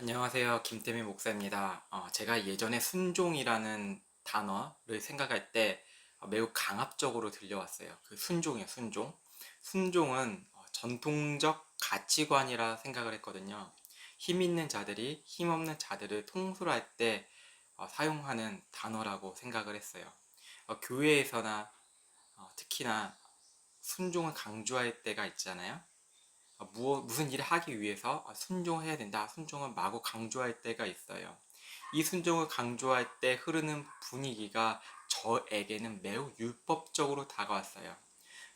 안녕하세요. 김태민 목사입니다. 어, 제가 예전에 순종이라는 단어를 생각할 때 어, 매우 강압적으로 들려왔어요. 그 순종이에요, 순종. 순종은 어, 전통적 가치관이라 생각을 했거든요. 힘 있는 자들이 힘 없는 자들을 통솔할 때 어, 사용하는 단어라고 생각을 했어요. 어, 교회에서나 어, 특히나 순종을 강조할 때가 있잖아요. 어, 무엇, 무슨 일을 하기 위해서 어, 순종해야 된다. 순종을 마구 강조할 때가 있어요. 이 순종을 강조할 때 흐르는 분위기가 저에게는 매우 율법적으로 다가왔어요.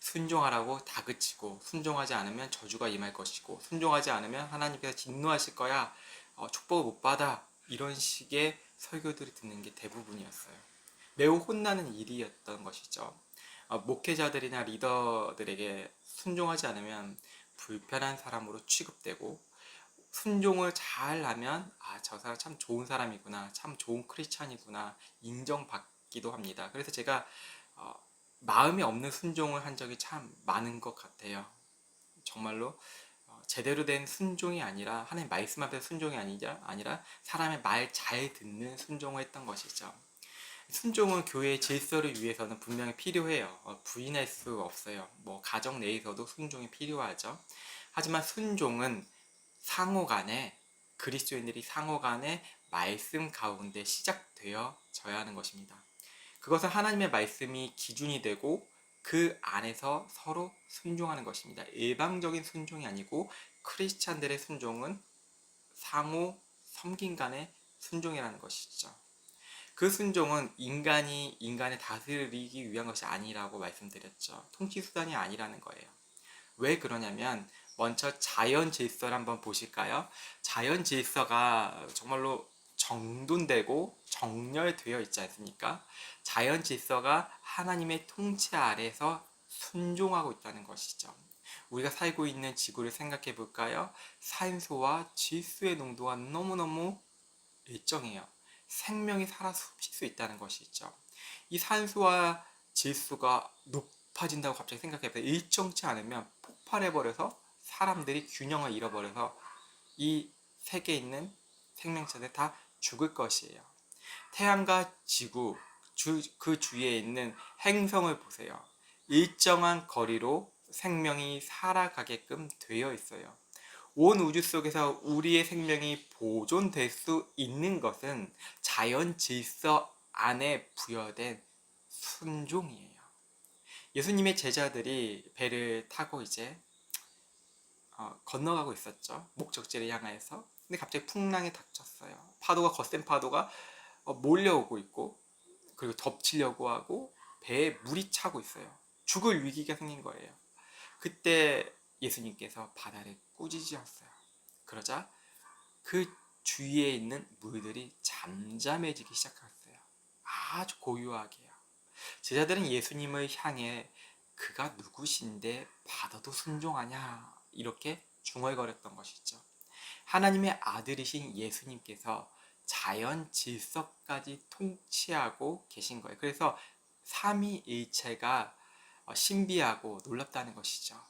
순종하라고 다그치고 순종하지 않으면 저주가 임할 것이고 순종하지 않으면 하나님께서 진노하실 거야. 어, 축복을 못 받아. 이런 식의 설교들을 듣는 게 대부분이었어요. 매우 혼나는 일이었던 것이죠. 어, 목회자들이나 리더들에게 순종하지 않으면 불편한 사람으로 취급되고 순종을 잘 하면 아 저 사람 참 좋은 사람이구나 참 좋은 크리스찬이구나 인정받기도 합니다. 그래서 제가 어, 마음이 없는 순종을 한 적이 참 많은 것 같아요. 정말로 어, 제대로 된 순종이 아니라 하나님 말씀 앞에 순종이 아니라 아니라 사람의 말 잘 듣는 순종을 했던 것이죠. 순종은 교회의 질서를 위해서는 분명히 필요해요. 어, 부인할 수 없어요. 뭐 가정 내에서도 순종이 필요하죠. 하지만 순종은 상호 간에 그리스도인들이 상호 간에 말씀 가운데 시작되어져야 하는 것입니다. 그것은 하나님의 말씀이 기준이 되고 그 안에서 서로 순종하는 것입니다. 일방적인 순종이 아니고 크리스찬들의 순종은 상호 섬긴 간의 순종이라는 것이죠. 그 순종은 인간이 인간을 다스리기 위한 것이 아니라고 말씀드렸죠. 통치 수단이 아니라는 거예요. 왜 그러냐면 먼저 자연 질서를 한번 보실까요? 자연 질서가 정말로 정돈되고 정렬되어 있지 않습니까? 자연 질서가 하나님의 통치 아래서 순종하고 있다는 것이죠. 우리가 살고 있는 지구를 생각해 볼까요? 산소와 질소의 농도가 너무너무 일정해요. 생명이 살아 숨쉴 수 있다는 것이죠. 이 산소와 질소가 높아진다고 갑자기 생각해보세요. 일정치 않으면 폭발해버려서 사람들이 균형을 잃어버려서 이 세계에 있는 생명체들 다 죽을 것이에요. 태양과 지구, 주, 그 주위에 있는 행성을 보세요. 일정한 거리로 생명이 살아가게끔 되어 있어요. 온 우주 속에서 우리의 생명이 보존될 수 있는 것은 자연 질서 안에 부여된 순종이에요. 예수님의 제자들이 배를 타고 이제 어, 건너가고 있었죠. 목적지를 향하여서. 근데 갑자기 풍랑이 닥쳤어요. 파도가 거센 파도가 어, 몰려오고 있고 그리고 덮치려고 하고 배에 물이 차고 있어요. 죽을 위기가 생긴 거예요. 그때 예수님께서 바다를 꾸짖으셨어요. 그러자 그 주위에 있는 물들이 잠잠해지기 시작했어요. 아주 고요하게요. 제자들은 예수님을 향해 그가 누구신데 바다도 순종하냐 이렇게 중얼거렸던 것이죠. 하나님의 아들이신 예수님께서 자연 질서까지 통치하고 계신 거예요. 그래서 삼위일체가 신비하고 놀랍다는 것이죠.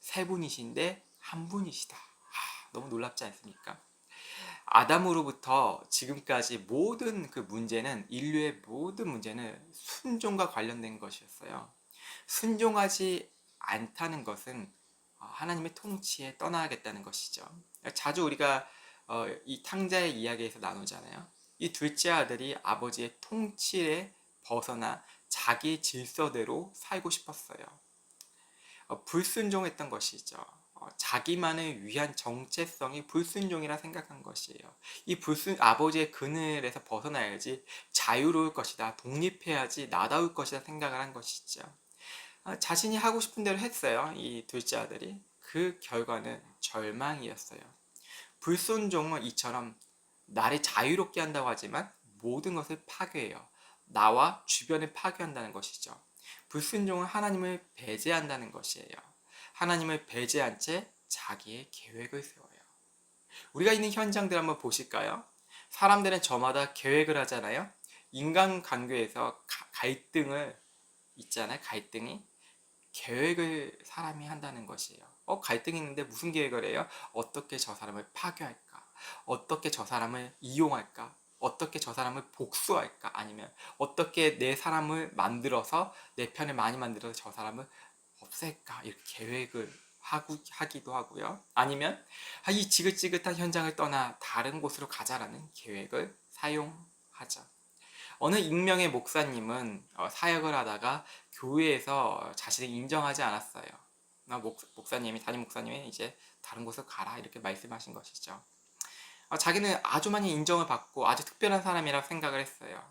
세 분이신데 한 분이시다. 아, 너무 놀랍지 않습니까? 아담으로부터 지금까지 모든 그 문제는 인류의 모든 문제는 순종과 관련된 것이었어요. 순종하지 않다는 것은 어, 하나님의 통치에 떠나겠다는 것이죠. 자주 우리가 어, 이 탕자의 이야기에서 나누잖아요. 이 둘째 아들이 아버지의 통치에 벗어나 자기 질서대로 살고 싶었어요. 어, 불순종했던 것이죠. 자기만을 위한 정체성이 불순종이라 생각한 것이에요. 이 불순 아버지의 그늘에서 벗어나야지 자유로울 것이다, 독립해야지 나다울 것이다 생각을 한 것이죠. 아, 자신이 하고 싶은 대로 했어요. 이 둘째 아들이. 그 결과는 절망이었어요. 불순종은 이처럼 나를 자유롭게 한다고 하지만 모든 것을 파괴해요. 나와 주변을 파괴한다는 것이죠. 불순종은 하나님을 배제한다는 것이에요. 하나님을 배제한 채 자기의 계획을 세워요. 우리가 있는 현장들 한번 보실까요? 사람들은 저마다 계획을 하잖아요. 인간 관계에서 갈등을 있잖아요. 갈등이 계획을 사람이 한다는 것이에요. 어 갈등이 있는데 무슨 계획을 해요? 어떻게 저 사람을 파괴할까? 어떻게 저 사람을 이용할까? 어떻게 저 사람을 복수할까? 아니면 어떻게 내 사람을 만들어서 내 편을 많이 만들어서 저 사람을 없앨까? 이렇게 계획을 하고, 하기도 하고요. 아니면 아, 이 지긋지긋한 현장을 떠나 다른 곳으로 가자라는 계획을 사용하죠. 어느 익명의 목사님은 어, 사역을 하다가 교회에서 자신을 인정하지 않았어요. 어, 목, 목사님이 담임 목사님이 이제 다른 곳으로 가라 이렇게 말씀하신 것이죠. 어, 자기는 아주 많이 인정을 받고 아주 특별한 사람이라고 생각을 했어요.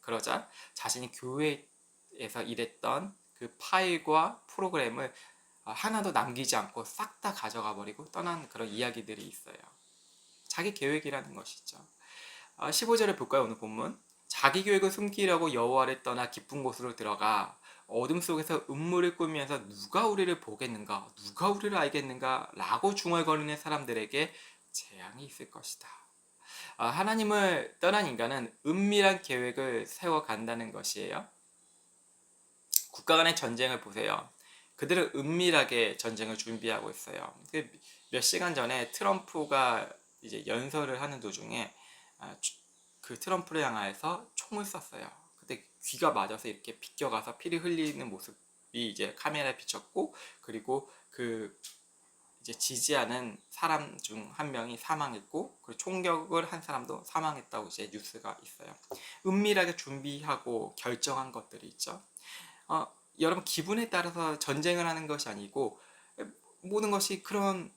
그러자 자신이 교회에서 일했던 그 파일과 프로그램을 어, 하나도 남기지 않고 싹 다 가져가 버리고 떠난 그런 이야기들이 있어요. 자기 계획이라는 것이죠. 15절을 볼까요? 오늘 본문. 자기 계획을 숨기려고 여호와를 떠나 깊은 곳으로 들어가 어둠 속에서 음모를 꾸미면서 누가 우리를 보겠는가, 누가 우리를 알겠는가 라고 중얼거리는 사람들에게 재앙이 있을 것이다. 아, 하나님을 떠난 인간은 은밀한 계획을 세워간다는 것이에요. 국가 간의 전쟁을 보세요. 그들은 은밀하게 전쟁을 준비하고 있어요. 그몇 시간 전에 트럼프가 이제 연설을 하는 도중에 아, 그 트럼프를 향하여서 총을 쐈어요. 그때 귀가 맞아서 이렇게 비껴가서 피를 흘리는 모습이 이제 카메라에 비쳤고 그리고 그 이제 지지하는 사람 중 한 명이 사망했고 그 총격을 한 사람도 사망했다고 이제 뉴스가 있어요. 은밀하게 준비하고 결정한 것들이 있죠. 어, 여러분 기분에 따라서 전쟁을 하는 것이 아니고 모든 것이 그런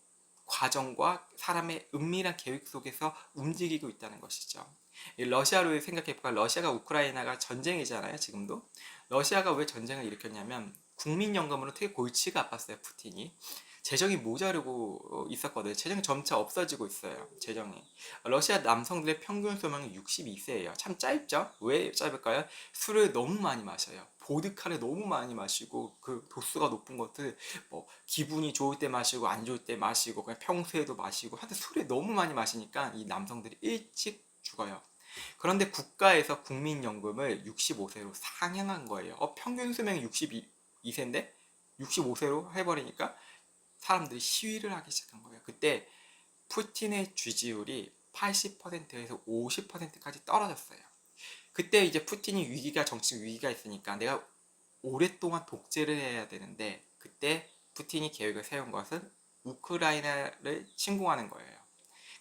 과정과 사람의 은밀한 계획 속에서 움직이고 있다는 것이죠. 러시아로 생각해볼까? 러시아가 우크라이나가 전쟁이잖아요, 지금도. 러시아가 왜 전쟁을 일으켰냐면 국민연금으로 되게 골치가 아팠어요, 푸틴이. 재정이 모자르고 있었거든요. 재정이 점차 없어지고 있어요. 재정이. 러시아 남성들의 평균 수명이 62세예요. 참 짧죠? 왜 짧을까요? 술을 너무 많이 마셔요. 보드카를 너무 많이 마시고 그 도수가 높은 것들 뭐 기분이 좋을 때 마시고 안 좋을 때 마시고 그냥 평소에도 마시고 하여튼 술을 너무 많이 마시니까 이 남성들이 일찍 죽어요. 그런데 국가에서 국민연금을 65세로 상향한 거예요. 어, 평균 수명이 62세인데 65세로 해버리니까 사람들이 시위를 하기 시작한 거예요. 그때 푸틴의 지지율이 80%에서 50%까지 떨어졌어요. 그때 이제 푸틴이 위기가 정치 위기가 있으니까 내가 오랫동안 독재를 해야 되는데 그때 푸틴이 계획을 세운 것은 우크라이나를 침공하는 거예요.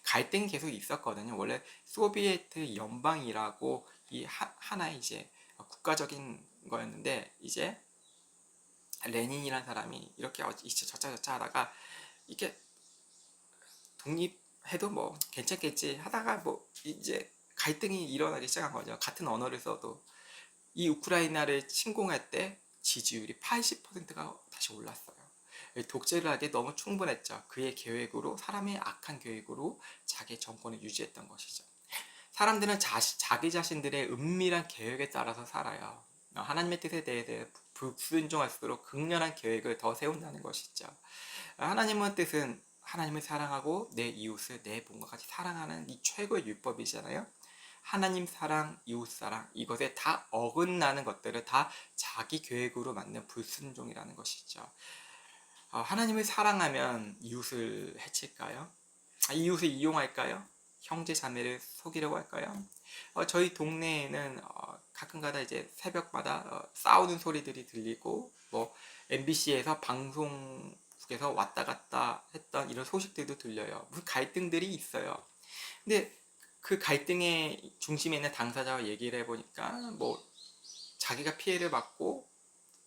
갈등이 계속 있었거든요. 원래 소비에트 연방이라고 이 하, 하나의 이제 국가적인 거였는데 이제 레닌이라는 사람이 이렇게 이차 저차 저차 하다가 이게 독립해도 뭐 괜찮겠지 하다가 뭐 이제 갈등이 일어나기 시작한 거죠. 같은 언어를 써도 이 우크라이나를 침공할 때 지지율이 80%가 다시 올랐어요. 독재를 하기에 너무 충분했죠. 그의 계획으로 사람의 악한 계획으로 자기 정권을 유지했던 것이죠. 사람들은 자시, 자기 자신들의 은밀한 계획에 따라서 살아요. 하나님의 뜻에 대해 불순종할수록 극렬한 계획을 더 세운다는 것이죠. 하나님의 뜻은 하나님을 사랑하고 내 이웃을 내 몸과 같이 사랑하는 이 최고의 율법이잖아요. 하나님 사랑, 이웃 사랑 이것에 다 어긋나는 것들을 다 자기 계획으로 만든 불순종이라는 것이죠. 어, 하나님을 사랑하면 이웃을 해칠까요? 아, 이웃을 이용할까요? 형제 자매를 속이려고 할까요? 어, 저희 동네에는 어, 가끔가다 이제 새벽마다 어, 싸우는 소리들이 들리고 뭐 MBC에서 방송국에서 왔다 갔다 했던 이런 소식들도 들려요. 무슨 갈등들이 있어요. 근데 그 갈등의 중심에 있는 당사자와 얘기를 해보니까 뭐 자기가 피해를 받고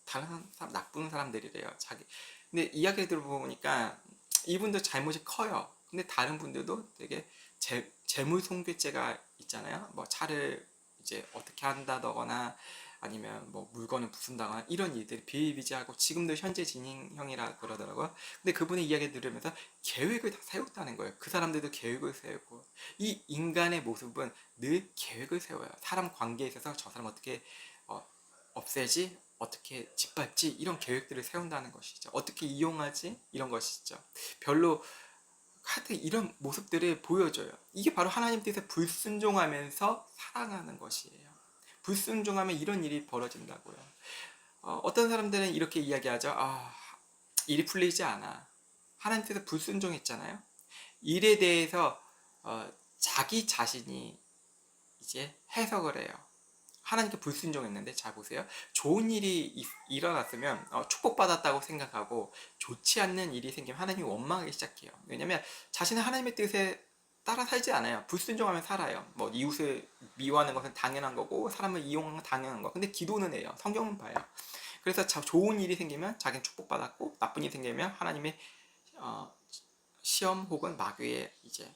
다른 사람 나쁜 사람들이래요. 자기 근데 이야기를 들어보니까 이분도 잘못이 커요. 근데 다른 분들도 되게 재, 재물 손괴죄가 있잖아요. 뭐 차를 이제 어떻게 한다거나 아니면 뭐 물건을 부순다거나 이런 일들이 비일비재하고 지금도 현재 진행형이라 그러더라고요. 근데 그분의 이야기 들으면서 계획을 다 세웠다는 거예요. 그 사람들도 계획을 세우고 이 인간의 모습은 늘 계획을 세워요. 사람 관계에 있어서 저 사람 어떻게 어, 없애지 어떻게 짓밟지 이런 계획들을 세운다는 것이죠. 어떻게 이용하지 이런 것이죠. 별로 하여튼 이런 모습들을 보여줘요. 이게 바로 하나님 뜻에 불순종하면서 사랑하는 것이에요. 불순종하면 이런 일이 벌어진다고요. 어, 떤 사람들은 이렇게 이야기하죠. 아, 일이 풀리지 않아. 하나님 뜻에 불순종했잖아요. 일에 대해서 어, 자기 자신이 이제 해석을 해요. 하나님께 불순종했는데 잘 보세요. 좋은 일이 이- 일어났으면 어, 축복받았다고 생각하고 좋지 않는 일이 생기면 하나님이 원망하기 시작해요. 왜냐면 자신은 하나님의 뜻에 따라 살지 않아요. 불순종하면 살아요. 뭐 이웃을 미워하는 것은 당연한 거고 사람을 이용하는 건 당연한 거. 근데 기도는 해요. 성경은 봐요. 그래서 자, 좋은 일이 생기면 자기는 축복받았고 나쁜 일이 생기면 하나님의 어, 시험 혹은 마귀의 이제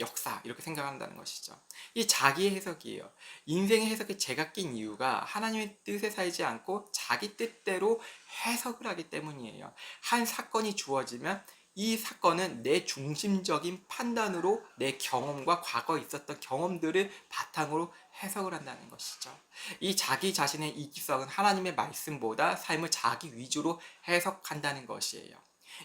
역사 이렇게 생각한다는 것이죠. 이 자기의 해석이에요. 인생의 해석에 제가 낀 이유가 하나님의 뜻에 살지 않고 자기 뜻대로 해석을 하기 때문이에요. 한 사건이 주어지면 이 사건은 내 중심적인 판단으로 내 경험과 과거에 있었던 경험들을 바탕으로 해석을 한다는 것이죠. 이 자기 자신의 이기성은 하나님의 말씀보다 삶을 자기 위주로 해석한다는 것이에요.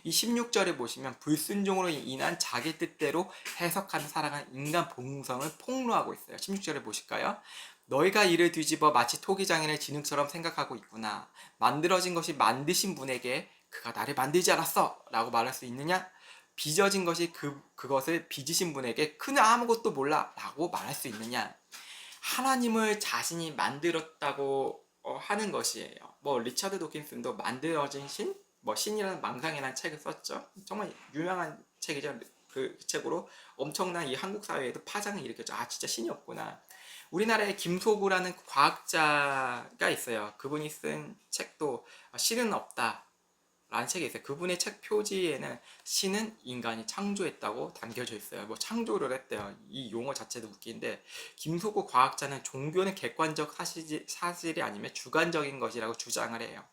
이 16절에 보시면 불순종으로 인한 자기 뜻대로 해석하는 살아가는 인간 본성을 폭로하고 있어요. 16절에 보실까요? 너희가 이를 뒤집어 마치 토기장인의 진흙처럼 생각하고 있구나. 만들어진 것이 만드신 분에게 그가 나를 만들지 않았어 라고 말할 수 있느냐? 빚어진 것이 그, 그것을 빚으신 분에게 그는 아무것도 몰라 라고 말할 수 있느냐? 하나님을 자신이 만들었다고 어, 하는 것이에요. 뭐 리차드 도킨슨도 만들어진 신, 뭐 신이라는 망상이라는 책을 썼죠. 정말 유명한 책이죠. 그 책으로 엄청난 이 한국 사회에도 파장을 일으켰죠. 아 진짜 신이 없구나. 우리나라에 김소구라는 과학자가 있어요. 그분이 쓴 책도 신은 없다. 라는 책이 있어요. 그분의 책 표지에는 신은 인간이 창조했다고 담겨져 있어요. 뭐 창조를 했대요. 이 용어 자체도 웃긴데 김소구 과학자는 종교는 객관적 사실이, 사실이 아니면 주관적인 것이라고 주장을 해요.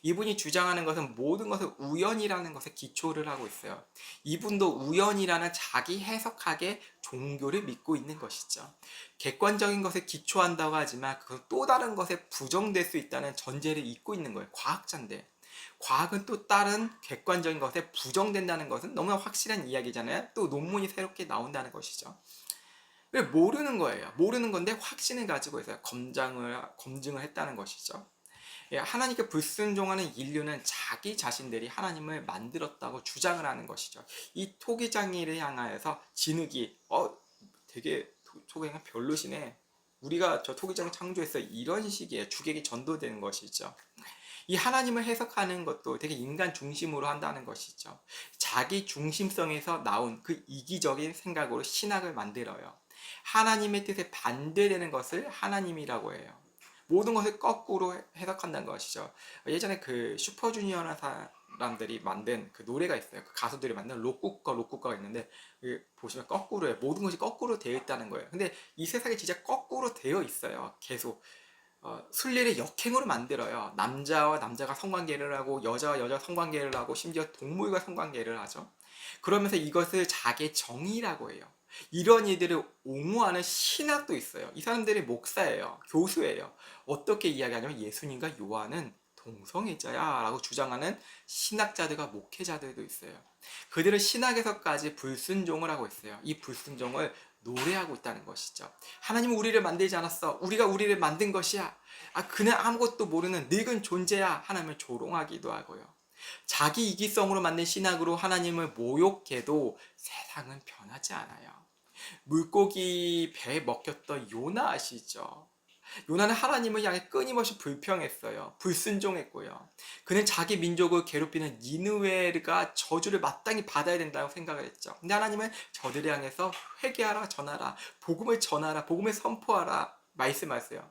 이분이 주장하는 것은 모든 것을 우연이라는 것에 기초를 하고 있어요. 이분도 우연이라는 자기 해석하게 종교를 믿고 있는 것이죠. 객관적인 것에 기초한다고 하지만 그건 또 다른 것에 부정될 수 있다는 전제를 잊고 있는 거예요. 과학자인데. 과학은 또 다른 객관적인 것에 부정된다는 것은 너무나 확실한 이야기잖아요. 또 논문이 새롭게 나온다는 것이죠. 왜 모르는 거예요? 모르는 건데 확신을 가지고 있어요. 검장을 검증을 했다는 것이죠. 예, 하나님께 불순종하는 인류는 자기 자신들이 하나님을 만들었다고 주장을 하는 것이죠. 이 토기장이를 향하여서 진흙이 어 되게 토- 토기장 별로시네. 우리가 저 토기장을 창조했어 이런 식의 주객이 전도되는 것이죠. 이 하나님을 해석하는 것도 되게 인간 중심으로 한다는 것이죠. 자기 중심성에서 나온 그 이기적인 생각으로 신학을 만들어요. 하나님의 뜻에 반대되는 것을 하나님이라고 해요. 모든 것을 거꾸로 해석한다는 것이죠. 예전에 그 슈퍼주니어라는 사람들이 만든 그 노래가 있어요. 그 가수들이 만든 로쿠꺼 로쿠꺼가 있는데 그 보시면 거꾸로 해요. 모든 것이 거꾸로 되어 있다는 거예요. 근데 이 세상에 진짜 거꾸로 되어 있어요. 계속. 어, 순리를 역행으로 만들어요. 남자와 남자가 성관계를 하고 여자와 여자 성관계를 하고 심지어 동물과 성관계를 하죠. 그러면서 이것을 자기의 정의라고 해요. 이런 이들을 옹호하는 신학도 있어요. 이 사람들이 목사예요. 교수예요. 어떻게 이야기하냐면 예수님과 요한은 동성애자야 라고 주장하는 신학자들과 목회자들도 있어요. 그들은 신학에서까지 불순종을 하고 있어요. 이 불순종을 노래하고 있다는 것이죠. 하나님은 우리를 만들지 않았어. 우리가 우리를 만든 것이야. 아, 그는 아무것도 모르는 늙은 존재야. 하나님을 조롱하기도 하고요. 자기 이기성으로 만든 신학으로 하나님을 모욕해도 세상은 변하지 않아요. 물고기 배에 먹혔던 요나 아시죠? 요나는 하나님을 향해 끊임없이 불평했어요. 불순종했고요. 그는 자기 민족을 괴롭히는 니느웨가 저주를 마땅히 받아야 된다고 생각을 했죠. 근데 하나님은 저들을 향해서 회개하라, 전하라, 복음을 전하라, 복음을 선포하라 말씀하세요.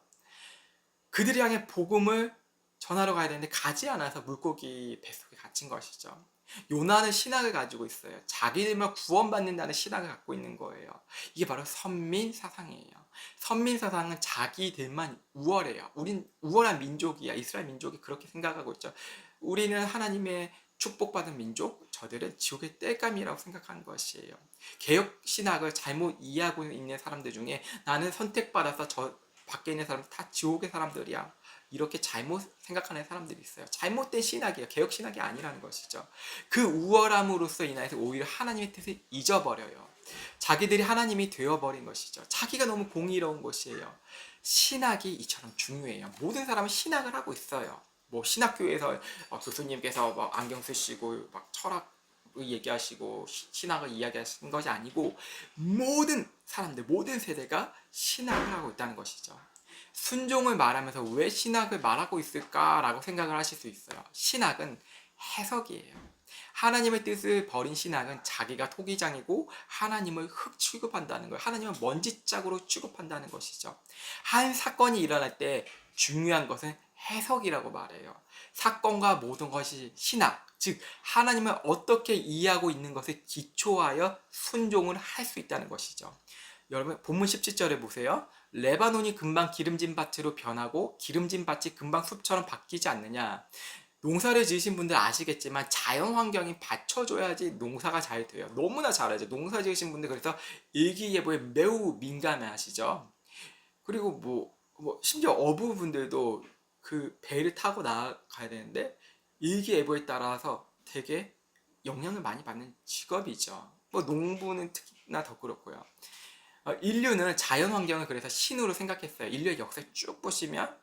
그들을 향해 복음을 전하러 가야 되는데 가지 않아서 물고기 뱃속에 갇힌 것이죠. 요나는 신학을 가지고 있어요. 자기들만 구원받는다는 신학을 갖고 있는 거예요. 이게 바로 선민 사상이에요. 선민 사상은 자기들만 우월해요. 우린 우월한 민족이야. 이스라엘 민족이 그렇게 생각하고 있죠. 우리는 하나님의 축복받은 민족, 저들은 지옥의 땔감이라고 생각하는 것이에요. 개혁 신학을 잘못 이해하고 있는 사람들 중에 나는 선택받아서 저 밖에 있는 사람 다 지옥의 사람들이야. 이렇게 잘못 생각하는 사람들이 있어요. 잘못된 신학이에요. 개혁 신학이 아니라는 것이죠. 그 우월함으로써 인하여서 오히려 하나님의 뜻을 잊어버려요. 자기들이 하나님이 되어버린 것이죠. 자기가 너무 공의로운 것이에요. 신학이 이처럼 중요해요. 모든 사람은 신학을 하고 있어요. 뭐 신학교에서 어, 교수님께서 막 안경 쓰시고 막 철학 얘기하시고 시- 신학을 이야기하시는 것이 아니고 모든 사람들 모든 세대가 신학을 하고 있다는 것이죠. 순종을 말하면서 왜 신학을 말하고 있을까라고 생각을 하실 수 있어요. 신학은 해석이에요. 하나님의 뜻을 버린 신학은 자기가 토기장이고 하나님을 흙 취급한다는 거예요. 하나님은 먼지짝으로 취급한다는 것이죠. 한 사건이 일어날 때 중요한 것은 해석이라고 말해요. 사건과 모든 것이 신학, 즉 하나님을 어떻게 이해하고 있는 것에 기초하여 순종을 할 수 있다는 것이죠. 여러분 본문 17절에 보세요. 레바논이 금방 기름진 밭으로 변하고 기름진 밭이 금방 숲처럼 바뀌지 않느냐. 농사를 지으신 분들 아시겠지만 자연 환경이 받쳐줘야지 농사가 잘 돼요. 너무나 잘하죠. 농사 지으신 분들 그래서 일기예보에 매우 민감해 하시죠. 그리고 뭐, 뭐 심지어 어부분들도 그 배를 타고 나가야 되는데 일기예보에 따라서 되게 영향을 많이 받는 직업이죠. 뭐 농부는 특히나 더 그렇고요. 어, 인류는 자연 환경을 그래서 신으로 생각했어요. 인류의 역사를 쭉 보시면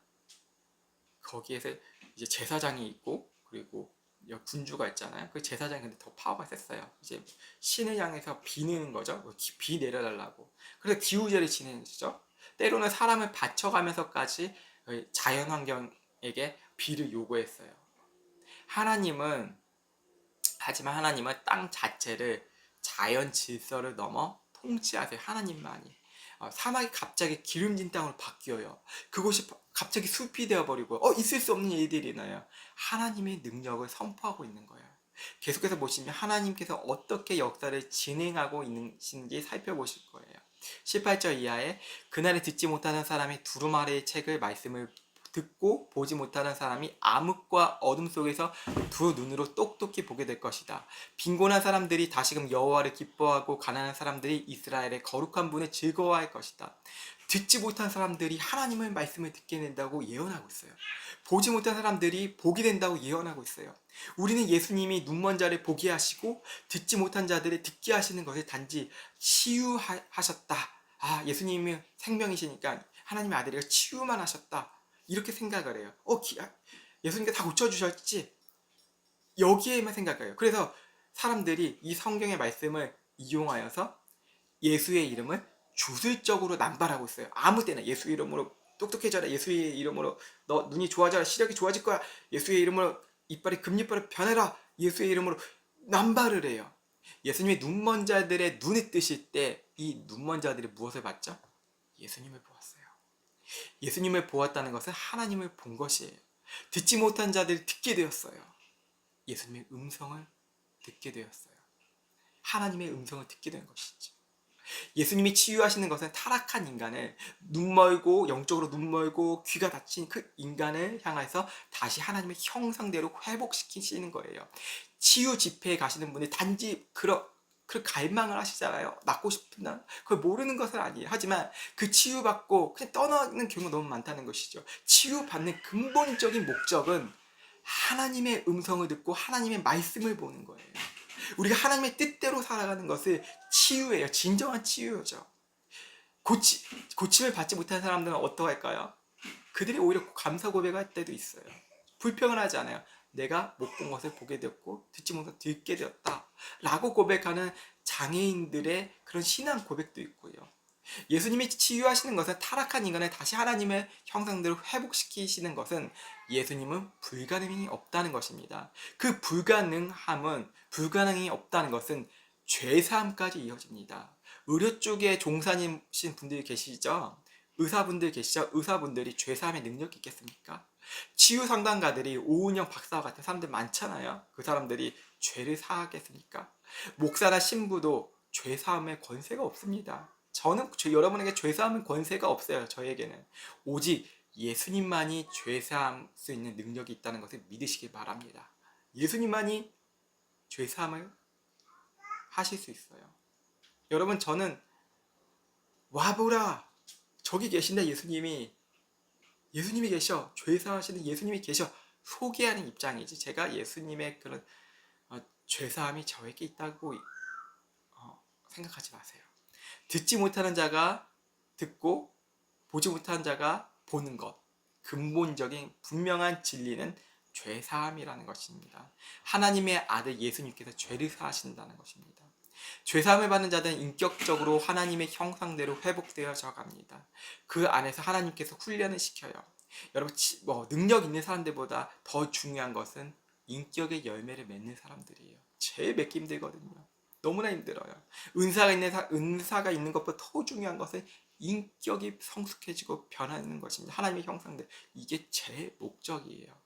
거기에서 이제 제사장이 있고 그리고 여- 군주가 있잖아요. 그 제사장이 근데 더 파워가 셌어요. 이제 신을 향해서 비는 거죠. 뭐 기- 비 내려달라고. 그래서 기우제를 지내는 거죠. 때로는 사람을 바쳐가면서까지 어, 자연 환경에게 비를 요구했어요. 하나님은 하지만 하나님은 땅 자체를 자연 질서를 넘어 통치하세요. 하나님만이. 어, 사막이 갑자기 기름진 땅으로 바뀌어요. 그곳이 바- 갑자기 숲이 되어버리고 어 있을 수 없는 일들이 일어나요. 하나님의 능력을 선포하고 있는 거예요. 계속해서 보시면 하나님께서 어떻게 역사를 진행하고 있는지 살펴보실 거예요. 18절 이하에 그날에 듣지 못하는 사람이 두루마리의 책을 말씀을 듣고 보지 못하는 사람이 암흑과 어둠 속에서 두 눈으로 똑똑히 보게 될 것이다. 빈곤한 사람들이 다시금 여호와를 기뻐하고 가난한 사람들이 이스라엘의 거룩한 분을 즐거워할 것이다. 듣지 못한 사람들이 하나님의 말씀을 듣게 된다고 예언하고 있어요. 보지 못한 사람들이 보게 된다고 예언하고 있어요. 우리는 예수님이 눈먼 자를 보게 하시고 듣지 못한 자들을 듣게 하시는 것을 단지 치유하셨다. 아, 예수님이 생명이시니까 하나님의 아들이가 치유만 하셨다. 이렇게 생각을 해요. 어, 기, 아, 예수님께 다 고쳐주셨지? 여기에만 생각해요. 그래서 사람들이 이 성경의 말씀을 이용하여서 예수의 이름을 주술적으로 남발하고 있어요. 아무 때나 예수 이름으로 똑똑해져라. 예수의 이름으로 너 눈이 좋아져라. 시력이 좋아질 거야. 예수의 이름으로 이빨이 금리빨을 변해라. 예수의 이름으로 남발을 해요. 예수님이 눈먼 자들의 눈을 뜨실 때 이 눈먼 자들이 무엇을 봤죠? 예수님을 보았어요. 예수님을 보았다는 것은 하나님을 본 것이에요. 듣지 못한 자들이 듣게 되었어요. 예수님의 음성을 듣게 되었어요. 하나님의 음성을 듣게 된 것이죠. 예수님이 치유하시는 것은 타락한 인간을 눈멀고 영적으로 눈멀고 귀가 닫힌 그 인간을 향해서 다시 하나님의 형상대로 회복시키시는 거예요. 치유 집회에 가시는 분이 단지 그러 그 갈망을 하시잖아요. 낫고 싶나? 그걸 모르는 것은 아니에요. 하지만 그 치유받고 그냥 떠나는 경우가 너무 많다는 것이죠. 치유받는 근본적인 목적은 하나님의 음성을 듣고 하나님의 말씀을 보는 거예요. 우리가 하나님의 뜻대로 살아가는 것을 치유예요. 진정한 치유죠. 고치, 고침을 받지 못한 사람들은 어떠할까요? 그들이 오히려 감사 고백할 때도 있어요. 불평을 하지 않아요. 내가 못 본 것을 보게 되었고 듣지 못한 듣게 되었다. 라고 고백하는 장애인들의 그런 신앙 고백도 있고요. 예수님이 치유하시는 것은 타락한 인간을 다시 하나님의 형상대로 회복시키시는 것은 예수님은 불가능이 없다는 것입니다. 그 불가능함은 불가능이 없다는 것은 죄사함까지 이어집니다. 의료 쪽에 종사님신 분들이 계시죠? 의사분들 계시죠? 의사분들이 죄사함의 능력이 있겠습니까? 치유 상담가들이 오은영 박사와 같은 사람들 많잖아요. 그 사람들이 죄를 사하겠습니까? 목사나 신부도 죄 사함의 권세가 없습니다. 저는 저- 여러분에게 죄 사함의 권세가 없어요. 저에게는 오직 예수님만이 죄 사할 수 있는 능력이 있다는 것을 믿으시길 바랍니다. 예수님만이 죄 사함을 하실 수 있어요. 여러분 저는 와보라 저기 계신다 예수님이 예수님이 계셔 죄사하시는 예수님이 계셔 소개하는 입장이지 제가 예수님의 그런 어, 죄사함이 저에게 있다고 어, 생각하지 마세요. 듣지 못하는 자가 듣고 보지 못하는 자가 보는 것 근본적인 분명한 진리는 죄 사함이라는 것입니다. 하나님의 아들 예수님께서 죄를 사하신다는 것입니다. 죄 사함을 받는 자들은 인격적으로 하나님의 형상대로 회복되어져 갑니다. 그 안에서 하나님께서 훈련을 시켜요. 여러분 치- 뭐 능력 있는 사람들보다 더 중요한 것은 인격의 열매를 맺는 사람들이에요. 제일 맺기 힘들거든요. 너무나 힘들어요. 은사가 있는 사, 은사가 있는 것보다 더 중요한 것은 인격이 성숙해지고 변하는 것입니다. 하나님의 형상들 이게 제 목적이에요.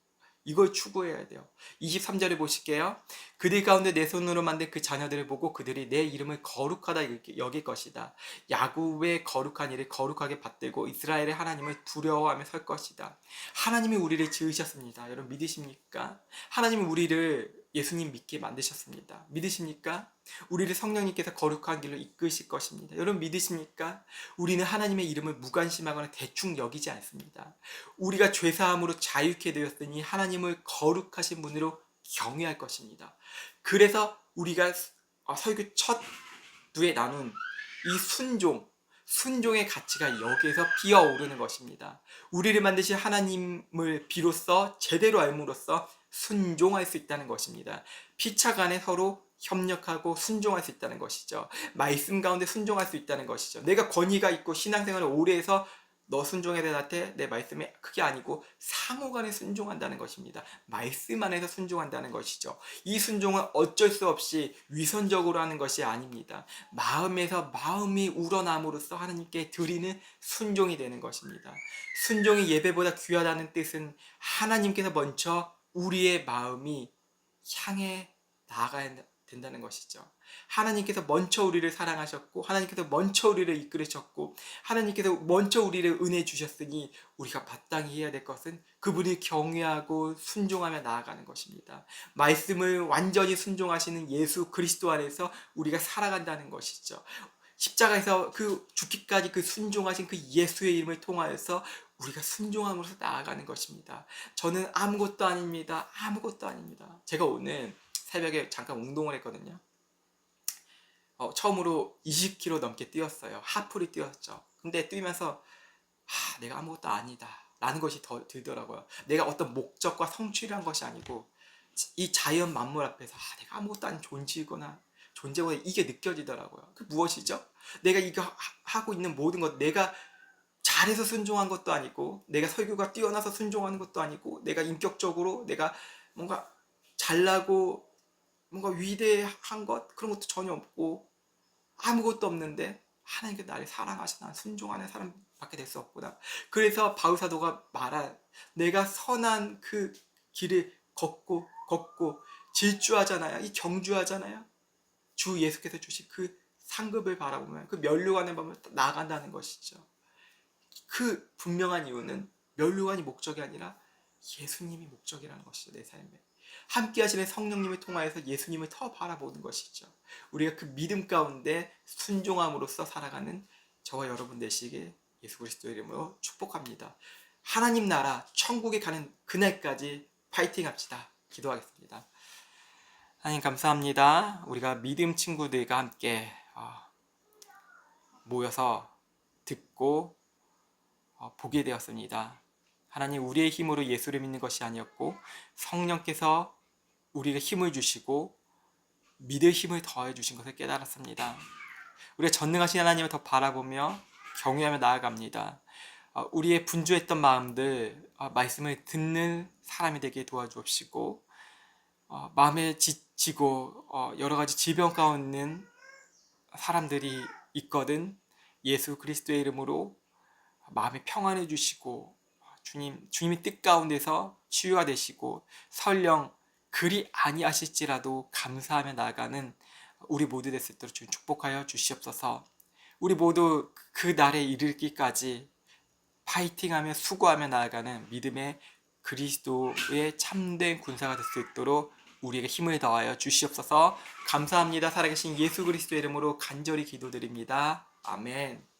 이걸 추구해야 돼요. 23절에 보실게요. 그들 가운데 내 손으로 만든 그 자녀들을 보고 그들이 내 이름을 거룩하다 여길 것이다. 야곱의 거룩한 일을 거룩하게 받들고 이스라엘의 하나님을 두려워하며 설 것이다. 하나님이 우리를 지으셨습니다. 여러분 믿으십니까? 하나님이 우리를 예수님 믿게 만드셨습니다. 믿으십니까? 우리를 성령님께서 거룩한 길로 이끄실 것입니다. 여러분 믿으십니까? 우리는 하나님의 이름을 무관심하거나 대충 여기지 않습니다. 우리가 죄사함으로 자유케 되었으니 하나님을 거룩하신 분으로 경외할 것입니다. 그래서 우리가 어, 설교 첫 두에 나눈 이 순종, 순종의 가치가 여기에서 피어오르는 것입니다. 우리를 만드신 하나님을 비로소 제대로 알므로써 순종할 수 있다는 것입니다. 피차 간에 서로 협력하고 순종할 수 있다는 것이죠. 말씀 가운데 순종할 수 있다는 것이죠. 내가 권위가 있고 신앙생활을 오래 해서 너 순종해야 돼 나한테 내 말씀에 그게 아니고 상호간에 순종한다는 것입니다. 말씀 안에서 순종한다는 것이죠. 이 순종은 어쩔 수 없이 위선적으로 하는 것이 아닙니다. 마음에서 마음이 우러남으로써 하나님께 드리는 순종이 되는 것입니다. 순종이 예배보다 귀하다는 뜻은 하나님께서 먼저 우리의 마음이 향해 나아가야 된다는 것이죠. 하나님께서 먼저 우리를 사랑하셨고 하나님께서 먼저 우리를 이끌으셨고 하나님께서 먼저 우리를 은혜 주셨으니 우리가 마땅히 해야 될 것은 그분을 경외하고 순종하며 나아가는 것입니다. 말씀을 완전히 순종하시는 예수 그리스도 안에서 우리가 살아간다는 것이죠. 십자가에서 그 죽기까지 그 순종하신 그 예수의 이름을 통하여서 우리가 순종함으로써 나아가는 것입니다. 저는 아무것도 아닙니다. 아무것도 아닙니다. 제가 오늘 새벽에 잠깐 운동을 했거든요. 어, 처음으로 20km 넘게 뛰었어요. 하프를 뛰었죠. 근데 뛰면서 아, 내가 아무것도 아니다. 라는 것이 더 들더라고요. 내가 어떤 목적과 성취를 한 것이 아니고 이 자연 만물 앞에서 아, 내가 아무것도 아닌 존재이거나 존재보다 이게 느껴지더라고요. 그 무엇이죠? 내가 이거 하- 하고 있는 모든 것, 내가 잘해서 순종한 것도 아니고, 내가 설교가 뛰어나서 순종하는 것도 아니고, 내가 인격적으로 내가 뭔가 잘나고 뭔가 위대한 것 그런 것도 전혀 없고 아무것도 없는데 하나님께 나를 사랑하시 난 순종하는 사람밖에 될 수 없구나. 그래서 바울 사도가 말한 내가 선한 그 길을 걷고 걷고 질주하잖아요. 이 경주하잖아요. 주 예수께서 주신 그 상급을 바라보면 그 면류관을 보면 나간다는 것이죠. 그 분명한 이유는 면류관이 목적이 아니라 예수님이 목적이라는 것이죠. 내 삶에. 함께 하시는 성령님을 통하여서 예수님을 더 바라보는 것이죠. 우리가 그 믿음 가운데 순종함으로써 살아가는 저와 여러분 되시길 예수 그리스도의 이름으로 축복합니다. 하나님 나라 천국에 가는 그날까지 파이팅 합시다. 기도하겠습니다. 하나님 감사합니다. 우리가 믿음 친구들과 함께 어, 모여서 듣고 어, 보게 되었습니다. 하나님 우리의 힘으로 예수를 믿는 것이 아니었고 성령께서 우리에게 힘을 주시고 믿을 힘을 더해 주신 것을 깨달았습니다. 우리가 전능하신 하나님을 더 바라보며 경외하며 나아갑니다. 어, 우리의 분주했던 마음들 어, 말씀을 듣는 사람이 되게 도와주옵시고 어, 마음에 지치고 어, 여러 가지 질병 가운데 있는 사람들이 있거든 예수 그리스도의 이름으로 마음에 평안해 주시고 주님 주님의 뜻 가운데서 치유가 되시고 설령 그리 아니하실지라도 감사하며 나아가는 우리 모두 됐을 때 주님 축복하여 주시옵소서. 우리 모두 그 날에 이르기까지 파이팅하며 수고하며 나아가는 믿음의 그리스도의 참된 군사가 될 수 있도록 우리에게 힘을 더하여 주시옵소서. 감사합니다. 살아계신 예수 그리스도 이름으로 간절히 기도드립니다. 아멘.